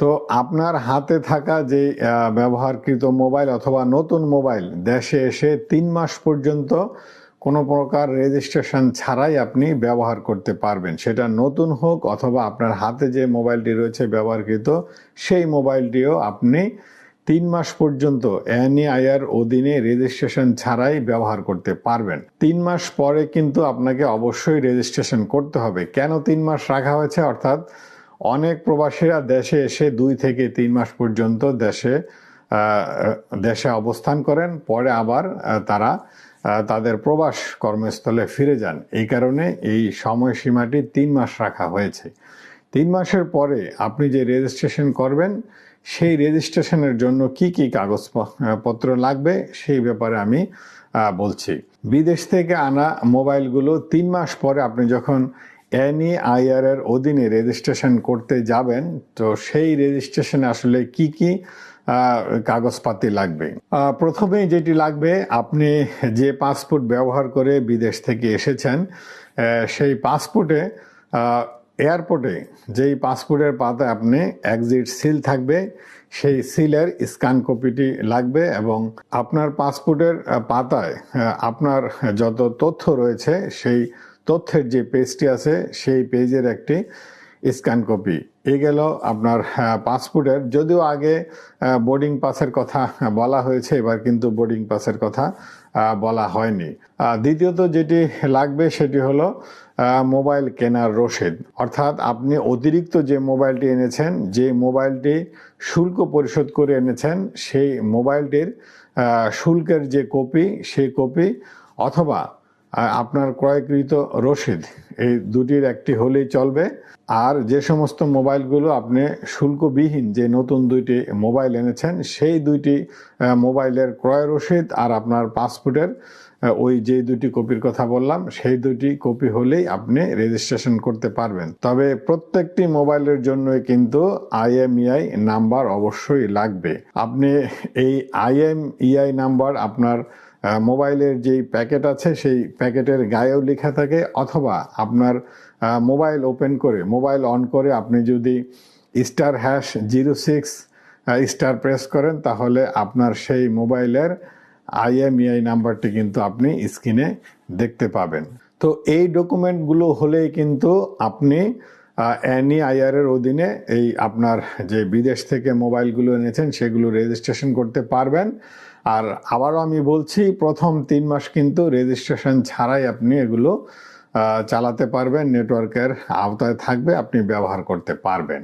তো আপনার হাতে থাকা যে ব্যবহারকৃত মোবাইল অথবা নতুন মোবাইল দেশে এসে তিন মাস পর্যন্ত কোনো প্রকার রেজিস্ট্রেশন ছাড়াই আপনি ব্যবহার করতে পারবেন। সেটা নতুন হোক অথবা আপনার হাতে যে মোবাইলটি রয়েছে ব্যবহারকৃত, সেই মোবাইলটিও আপনি তিন মাস পর্যন্ত এনএআইআর অধীনে রেজিস্ট্রেশন ছাড়াই ব্যবহার করতে পারবেন। তিন মাস পরে কিন্তু আপনাকে অবশ্যই রেজিস্ট্রেশন করতে হবে। কেন তিন মাস রাখা হয়েছে? অর্থাৎ অনেক প্রবাসীরা দেশে এসে দুই থেকে তিন মাস পর্যন্ত দেশে দেশে অবস্থান করেন। পরে আবার তারা তাদের প্রবাস কর্মস্থলে ফিরে যান। এই কারণে এই সময়সীমাটি তিন মাস রাখা হয়েছে। তিন মাসের পরে আপনি যে রেজিস্ট্রেশন করবেন, সেই রেজিস্ট্রেশনের জন্য কি কি কাগজপত্র লাগবে, সেই ব্যাপারে আমি বলছি। বিদেশ থেকে আনা মোবাইলগুলো তিন মাস পরে আপনি যখন এনইআইআর এর অধীনে রেজিস্ট্রেশন করতে যাবেন তো সেই রেজিস্ট্রেশনে আসলে কি কি কাগজপাতি লাগবে? আহ, প্রথমেই যেটি লাগবে আপনি যে পাসপোর্ট ব্যবহার করে বিদেশ থেকে এসেছেন সেই পাসপোর্টে এয়ারপোর্টে যেই পাসপোর্টের পাতায় আপনি এক্সিট সিল থাকবে সেই সিলের স্ক্যান কপিটি লাগবে এবং আপনার পাসপোর্টের পাতায় আপনার যত তথ্য রয়েছে সেই তথ্যের যে পেজটি আছে, সেই পেজের একটি স্ক্যান কপি। এ গেল আপনার পাসপোর্টের। যদিও আগে বোর্ডিং পাসের কথা বলা হয়েছে, এবার কিন্তু বোর্ডিং পাসের কথা বলা হয়নি। দ্বিতীয়ত যেটি লাগবে, সেটি হলো মোবাইল কেনার রসিদ। অর্থাৎ আপনি অতিরিক্ত যে মোবাইলটি এনেছেন, যে মোবাইলটি শুল্ক পরিশোধ করে এনেছেন, সেই মোবাইলটির শুল্কের যে কপি, সেই কপি অথবা আর আপনার ক্রয়কৃত রসিদ, এই দুটির একটি হলেই চলবে। আর যে সমস্ত মোবাইলগুলো আপনি শুল্কবিহীন যে নতুন দুইটি মোবাইল এনেছেন, সেই দুইটি মোবাইলের ক্রয় রসিদ আর আপনার পাসপোর্টের ওই যে দুটি কপির কথা বললাম, সেই দুটি কপি হলেই আপনি রেজিস্ট্রেশন করতে পারবেন। তবে প্রত্যেকটি মোবাইলের জন্যই কিন্তু আইএমইআই নাম্বার অবশ্যই লাগবে। আপনি এই আইএমইআই নাম্বার আপনার মোবাইলের যেই প্যাকেট আছে, সেই প্যাকেটের গায়েও লেখা থাকে, অথবা আপনার মোবাইল ওপেন করে, মোবাইল অন করে আপনি যদি star hash zero six star press করেন, তাহলে আপনার সেই মোবাইলের আইএমইআই নাম্বারটি কিন্তু আপনি স্ক্রিনে দেখতে পাবেন। তো এই ডকুমেন্টগুলো হলেই কিন্তু আপনি এনইআইআর আইআরের অধীনে এই আপনার যে বিদেশ থেকে মোবাইলগুলো এনেছেন, সেগুলো রেজিস্ট্রেশন করতে পারবেন। আর আবারও আমি বলছি, প্রথম তিন মাস কিন্তু রেজিস্ট্রেশন ছাড়াই আপনি এগুলো চালাতে পারবেন নেটওয়ার্কের আওতায় থাকবে, আপনি ব্যবহার করতে পারবেন।